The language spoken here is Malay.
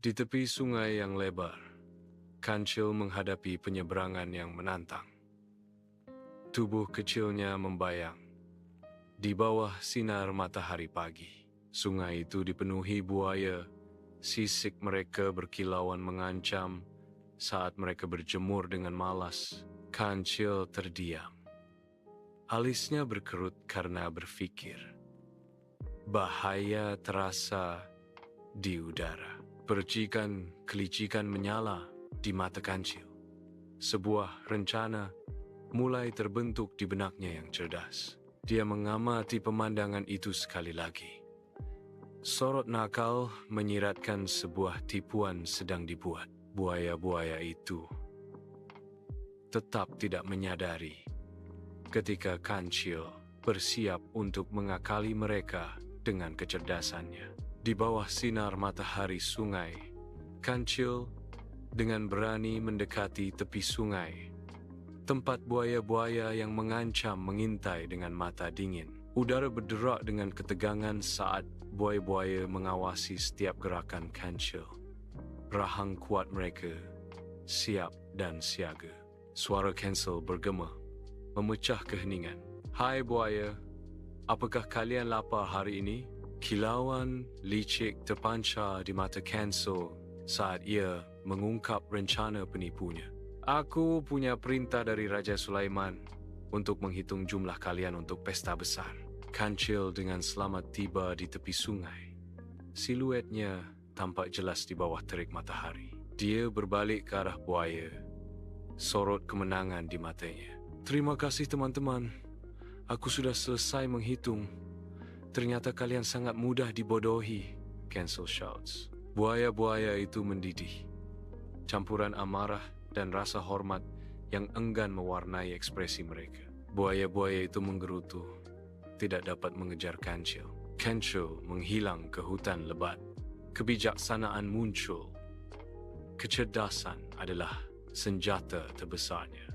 Di tepi sungai yang lebar, Kancil menghadapi penyeberangan yang menantang. Tubuh kecilnya membayang. Di bawah sinar matahari pagi, sungai itu dipenuhi buaya. Sisik mereka berkilauan mengancam saat mereka berjemur dengan malas. Kancil terdiam. Alisnya berkerut karena berfikir. Bahaya terasa di udara. Percikan kelicikan menyala di mata kancil. Sebuah rencana mulai terbentuk di benaknya yang cerdas. Dia mengamati pemandangan itu sekali lagi. Sorot nakal menyiratkan sebuah tipuan sedang dibuat. Buaya-buaya itu tetap tidak menyadari ketika Kancil bersiap untuk mengakali mereka dengan kecerdasannya. Di bawah sinar matahari sungai, Kancil dengan berani mendekati tepi sungai. Tempat buaya-buaya yang mengancam mengintai dengan mata dingin. Udara berderak dengan ketegangan saat buaya-buaya mengawasi setiap gerakan Kancil. Rahang kuat mereka, siap dan siaga. Suara Kancil bergema, memecah keheningan. Hai buaya, apakah kalian lapar hari ini? Kilauan licik terpancar di mata Kancil saat ia mengungkap rencana penipunya. Aku punya perintah dari Raja Sulaiman untuk menghitung jumlah kalian untuk pesta besar. Kancil dengan selamat tiba di tepi sungai. Siluetnya tampak jelas di bawah terik matahari. Dia berbalik ke arah buaya. Sorot kemenangan di matanya. Terima kasih teman-teman. Aku sudah selesai menghitung. Ternyata kalian sangat mudah dibodohi. Cancel shouts. Buaya-buaya itu mendidih. Campuran amarah dan rasa hormat yang enggan mewarnai ekspresi mereka. Buaya-buaya itu menggerutu, tidak dapat mengejar Kancil. Kancil menghilang ke hutan lebat. Kebijaksanaan muncul. Kecerdasan adalah senjata terbesarnya.